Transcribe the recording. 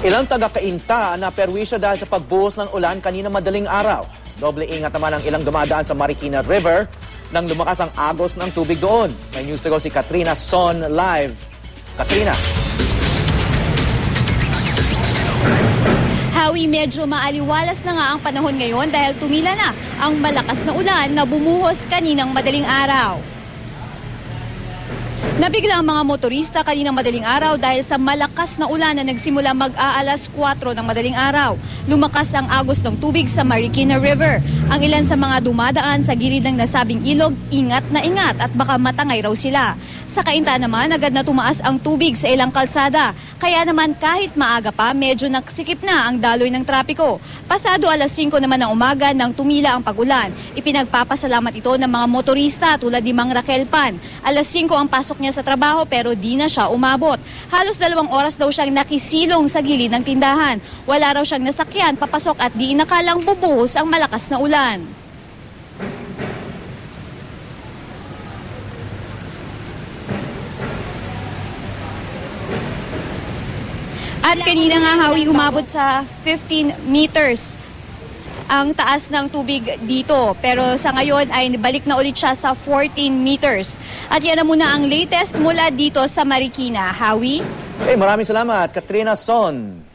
Ilang taga-kainta na perwisyo dahil sa pagbuhos ng ulan kanina madaling araw. Doble ingat naman ang ilang dumadaan sa Marikina River nang lumakas ang agos ng tubig doon. May news to go si Katrina Son live. Katrina. Hawi, medyo maaliwalas na nga ang panahon ngayon dahil tumila na ang malakas na ulan na bumuhos kaninang madaling araw. Nabigla ang mga motorista kaninang madaling araw dahil sa malakas na ulan na nagsimula mag-aalas 4 ng madaling araw. Lumakas ang agos ng tubig sa Marikina River. Ang ilan sa mga dumadaan sa gilid ng nasabing ilog, ingat na ingat at baka matangay raw sila. Sa kainta naman, agad na tumaas ang tubig sa ilang kalsada. Kaya naman kahit maaga pa, medyo naksikip na ang daloy ng trapiko. Pasado alas 5 naman ng umaga nang tumila ang pagulan. Ipinagpapasalamat ito ng mga motorista tulad ni Mang Raquel Pan. Alas 5 ang pasok niya sa trabaho pero di na siya umabot. Halos dalawang oras daw siyang nakisilong sa gilid ng tindahan. Wala raw siyang nasakyan, papasok at di inakalang bubuhos ang malakas na ulan. At kanina nga hawi umabot sa 15 meters ang taas ng tubig dito. Pero sa ngayon ay balik na ulit siya sa 14 meters. At yan na muna ang latest mula dito sa Marikina. Hawi? Okay, maraming salamat, Katrina Son.